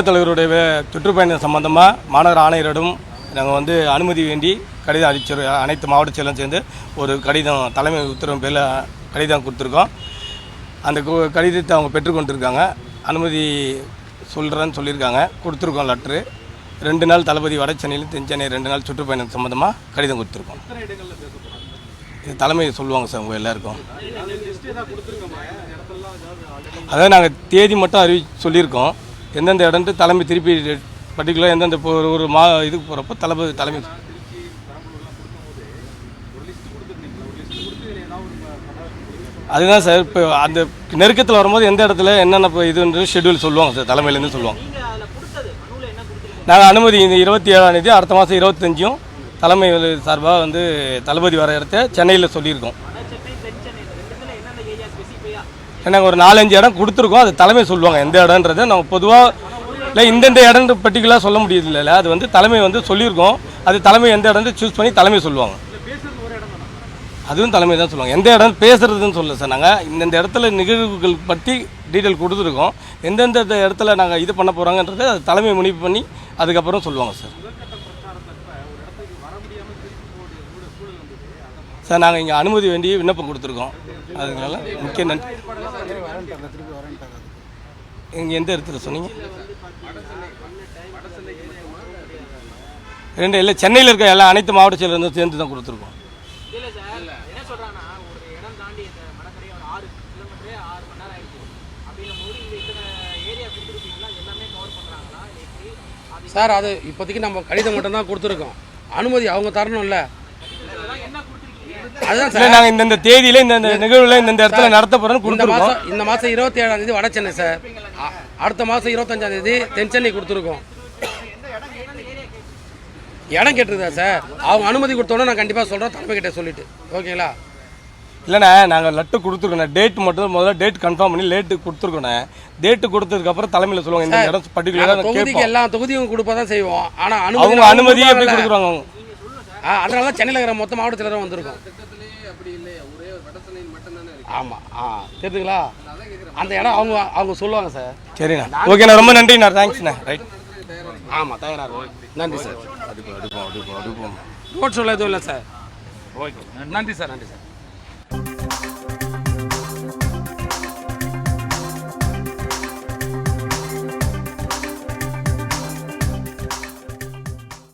தமிழக தலைவருடைய சுற்றுப்பயணம் சம்பந்தமாக மாநகர ஆணையரிடம் நாங்கள் வந்து அனுமதி வேண்டி கடிதம் அளிச்சிரு அனைத்து மாவட்ட செயலும் சேர்ந்து ஒரு கடிதம் தலைமை உத்தரவு பேரில் கடிதம் கொடுத்துருக்கோம். அந்த கடிதத்தை அவங்க பெற்றுக்கொண்டிருக்காங்க அனுமதி சொல்கிறேன்னு சொல்லியிருக்காங்க. கொடுத்துருக்கோம் லெட்ரு ரெண்டு நாள் தளபதி வட சென்னையிலும் தென் சென்னை ரெண்டு நாள் சுற்றுப்பயணம் சம்மந்தமாக கடிதம் கொடுத்துருக்கோம். இது தலைமை சொல்லுவாங்க சார் உங்கள் எல்லாருக்கும். அதாவது நாங்கள் தேதி மட்டும் அறிவி சொல்லியிருக்கோம். எந்தெந்த இடம்ட்டு தலைமை திருப்பி பர்டிகுலராக எந்தெந்த ஒரு ஒரு மா இதுக்கு போகிறப்போ தலைமை தலைமை அதுதான் சார் இப்போ அந்த நெருக்கத்தில் வரும்போது எந்த இடத்துல என்னென்ன இப்போ இதுன்ற ஷெட்யூல் சொல்லுவாங்க சார் தலைமையிலேருந்து சொல்லுவாங்க. நாங்கள் அனுமதி இந்த இருபத்தி ஏழாம் தேதி அடுத்த மாதம் இருபத்தஞ்சும் தலைமை சார்பாக வந்து தளபதி வர இடத்த சென்னையில் சொல்லியிருக்கோம். நாங்கள் ஒரு நாலஞ்சு இடம் கொடுத்துருக்கோம். அது தலைமை சொல்லுவாங்க. எந்த இடன்றதை நம்ம பொதுவாக இல்லை இந்தந்த இடம் பர்டிகுலராக சொல்ல முடியுது இல்லை அது வந்து தலைமை வந்து சொல்லியிருக்கோம். அது தலைமை எந்த இடம் சூஸ் பண்ணி தலைமை சொல்லுவாங்க. அதுவும் தலைமை தான் சொல்லுவாங்க. எந்த இடம் பேசுறதுன்னு சொல்ல சார் நாங்கள் இந்தந்த இடத்துல நிகழ்வுகள் பற்றி டீட்டெயில் கொடுத்துருக்கோம். எந்தெந்த இடத்துல நாங்கள் இது பண்ண போகிறாங்கன்றது அது தலைமை முடிவு பண்ணி அதுக்கப்புறம் சொல்லுவாங்க சார். சார் நாங்கள் இங்கே அனுமதி வேண்டி விண்ணப்பம் கொடுத்துருக்கோம். அதனால முக்கிய நன்றி இங்கே எந்த இடத்துல சொன்னீங்க? ரெண்டு இல்லை சென்னையில் இருக்க எல்லா அனைத்து மாவட்ட செயலரும் சேர்ந்து தான் கொடுத்துருக்கோம். சார் அது இப்போதைக்கு நம்ம கடிதம் மட்டும் தான் கொடுத்துருக்கோம். அனுமதி அவங்க தரணும்ல. அதுதான் சார். நாங்கள் இந்தந்த தேதியில் இந்தந்த நிகழ்வில் இந்தந்த இடத்துல நடத்த போகிறோன்னு இந்த கொடுத்துருக்கோம். இந்த மாதம் இருபத்தி ஏழாம் தேதி வட சென்னை சார். அடுத்த மாதம் இருபத்தஞ்சாம் தேதி தென் சென்னை கொடுத்துருக்கோம். இடம் கேட்டிருக்கா சார். அவங்க அனுமதி கொடுத்தோன்னே நான் கண்டிப்பாக சொல்கிறேன் தலைமை கிட்ட சொல்லிட்டு. ஓகேங்களா? இல்லைண்ணே நாங்கள் லட்டு கொடுத்துருக்கோண்ணே. டேட் மட்டும் முதல்ல டேட் கன்ஃபார்ம் பண்ணி லேட்டு கொடுத்துருக்கோண்ணே. டேட்டு கொடுத்ததுக்கப்புறம் தலைமையில் சொல்லுவாங்க இந்த இடம் பர்டிகுலராக தொகுதிக்கு எல்லா தொகுதியும் கொடுப்பா தான் செய்வோம் ஆனால் அவங்க அனுமதி அனுமதி எப்படி கொடுக்குறாங்க அவங்க? அதனால தான் சென்னையில் இருக்கிற மொத்த மாவட்ட செயலரும் வந்திருக்கோம். ஆமாம் ஆ தெரியுதுங்களா அந்த இடம் அவங்க அவங்க சொல்லுவாங்க சார். சரிண்ணா. ஓகேண்ணா ரொம்ப நன்றிண்ணா. தேங்க்ஸ்ண்ணா ரைட் ஆமாம் தயாராக நன்றி சார். அடுப்போம் அடுப்போம் அடுப்போம் அடுப்போம். ரோட் ஷோவில் எதுவும் இல்லை சார். ஓகே. நன்றி சார் நன்றி சார்.